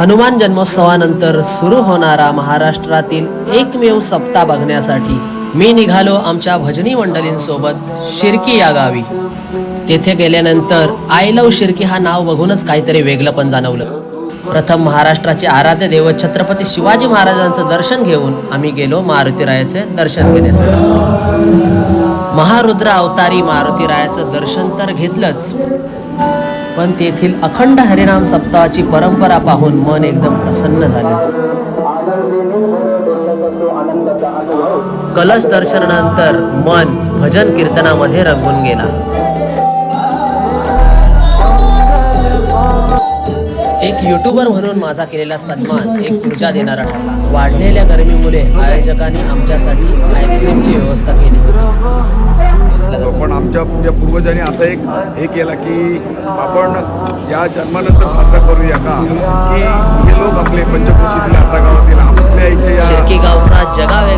हनुमान जन्मोत्सवानंतर सुरू होणारा महाराष्ट्रातील एकमेव सप्ताह बघण्यासाठी मी निघालो आमच्या भजनी मंडळींसोबत शिर्की या गावी. तेथे गेल्यानंतर आय लव शिर्की हा नाव बघूनच काहीतरी वेगळं पण जाणवलं. प्रथम महाराष्ट्राचे आराध्य दैवत छत्रपती शिवाजी महाराजांचं दर्शन घेऊन आम्ही गेलो मारुतीरायाचे दर्शन घेण्यासाठी. महारुद्र अवतारी मारुतीरायाचं दर्शन तर घेतलंच पण तेथील अखंड हरिनाम सप्ताहाची परंपरा पाहून मन एकदम प्रसन्न झाले. कलश दर्शनानंतर मन भजन कीर्तनामध्ये रंगून गेला. एक युट्यूबर म्हणून माझा केलेला सन्मान एक ऊर्जा देणारा ठरला. वाढलेल्या गरमीमुळे आयोजकांनी आमच्यासाठी आईस्क्रीमची व्यवस्था केली होती. पण आमच्या या पूर्वजांनी असं एक हे केलं की आपण या जन्मानंतर साजरा करूया का? की हे लोक आपले पंचक्रोशीतील आपल्या गावातील आपल्या इथे या गावचा जगावेगळा